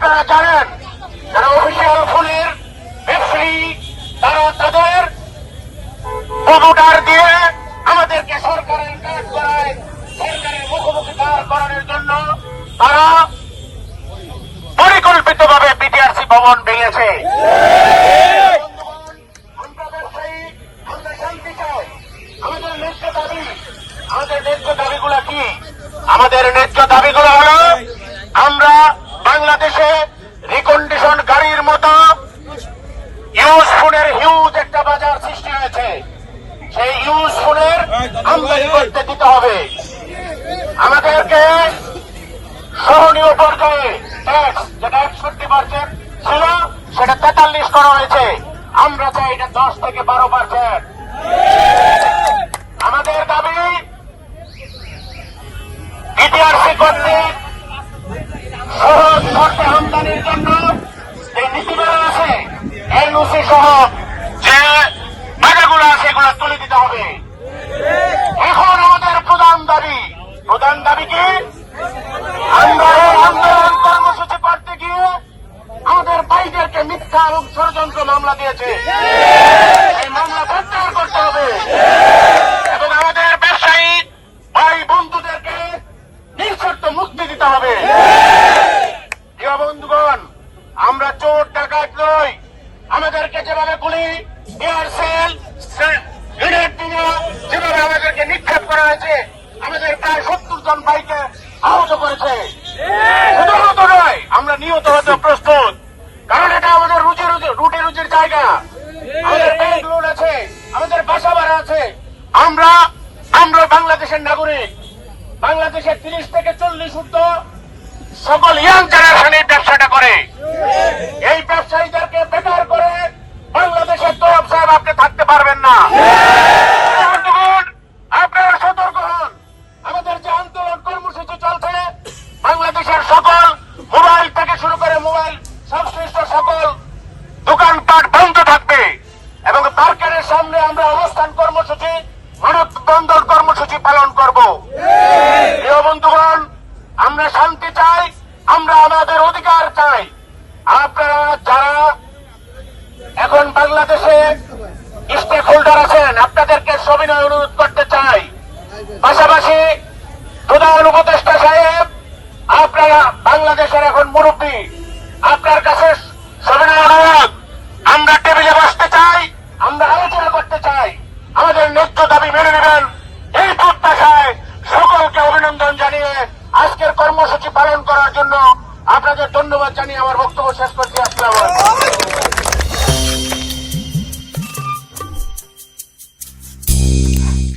আপনারা জানেন, যারা অফিসিয়াল ফোনের ব্যবসায়ী, তারা তাদের দিয়ে আমাদেরকে সরকারের কাজ করায়, সরকারের মুখোমুখি করানোর জন্য তারা বিটিআরসি ভবন ভেঙেছে। আমাদের ন্যায্য দাবিগুলো কি? আমাদের ন্যায্য দাবিগুলো হলো বাংলাদেশে রিকন্ডিশন গাড়ির মতো ইউজ ফোনের হিউজ একটা বাজার সৃষ্টি হয়েছে। সেই ইউজ ফোনের আমদানি করতে দিতে হবে। আমাদেরকে সহনীয় পর্যায়ে ট্যাক্স যেটা একষট্টি পার্সেন্ট ছিল, সেটা তেতাল্লিশ করা হয়েছে। আমরা চাই এটা দশ থেকে বারো পার্সেন্ট আমাদের দাবি বিটিআরসি কর্তৃক আমদানির জন্য যে নীতিমালা আছে। এনওসি সহ যে তুলে দিতে হবে। এখন আমাদের প্রধান দাবি প্রধান দাবি কি? আমরা আন্দোলন কর্মসূচি করতে গিয়ে আমাদের মিথ্যা এবং ষড়যন্ত্র মামলা দিয়েছে। এই মামলা প্রত্যাহার করতে হবে। এবং আমাদের ব্যবসায়ী ভাই বন্ধুদেরকে নিঃশর্ত মুক্তি দিতে হবে। প্রিয় বন্ধুগণ, আমরা চোর, ডাকাত নই। আমাদেরকে যেভাবে গুলি এয়ার যেভাবে আমাদেরকে নিক্ষেপ করা হয়েছে, আমাদের প্রায় সত্তর জন ভাইকে আহত করেছে। শুধুমাত্র নয়, আমরা নিহত হতে প্রস্তুত, কারণ এটা আমাদের রুজি রুজি রুটি রুজির জায়গা। আমাদের ব্যাংক লোন আছে, আমাদের বাসা ভাড়া আছে। আমরা আমরা বাংলাদেশের নাগরিক। বাংলাদেশের তিরিশ থেকে চল্লিশ ঊর্ধ্ব সকল ইয়াং জেনারেশন এই ব্যবসাটা করে। এই ব্যবসায়ীদেরকে বেকার করে বাংলাদেশের তরফ সাহেব আপনি থাকতে পারবেন না। সতর্ক হন। আমাদের কর্মসূচি চলছে, বাংলাদেশের সকল মোবাইল থেকে শুরু করে মোবাইল সকল দোকানপাট থাকবে এবং মার্কেটের সামনে আমরা অবস্থান কর্মসূচি কর্মসূচি পালন বন্ধুগণ, আমরা শান্তি চাই। আমরা আমাদের অধিকার চাই। আপনারা যারা এখন বাংলাদেশে স্টেক হোল্ডার আছেন, আপনাদেরকে সবিনয় অনুরোধ করতে চাই। পাশাপাশি প্রধান উপদেষ্টা সাহেব, আপনারা বাংলাদেশের এখন মুরব্বী, আপনার কাছে সবিনয় অনুরোধ। আমরা টেবিলে বসতে চাই, আমরা আলোচনা করতে চাই। আমাদের ন্যায্য দাবি মেনে নেবেন। এই প্রত্যাশায় সকলকে অভিনন্দন জানিয়ে আজকের কর্মসূচি পালন করার জন্য আপনাদের ধন্যবাদ জানিয়ে আমার বক্তব্য শেষ করছি। আসসালামু